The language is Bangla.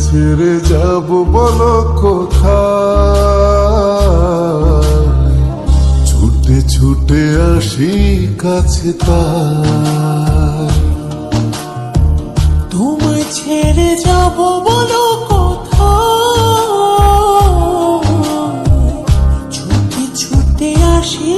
ছেড়ে যাব বলো কোথায়? ছুটে ছুটে আসি কাছে তাই তোমায় ছেড়ে যাব বলো কোথায়? ছুটে ছুটে আসি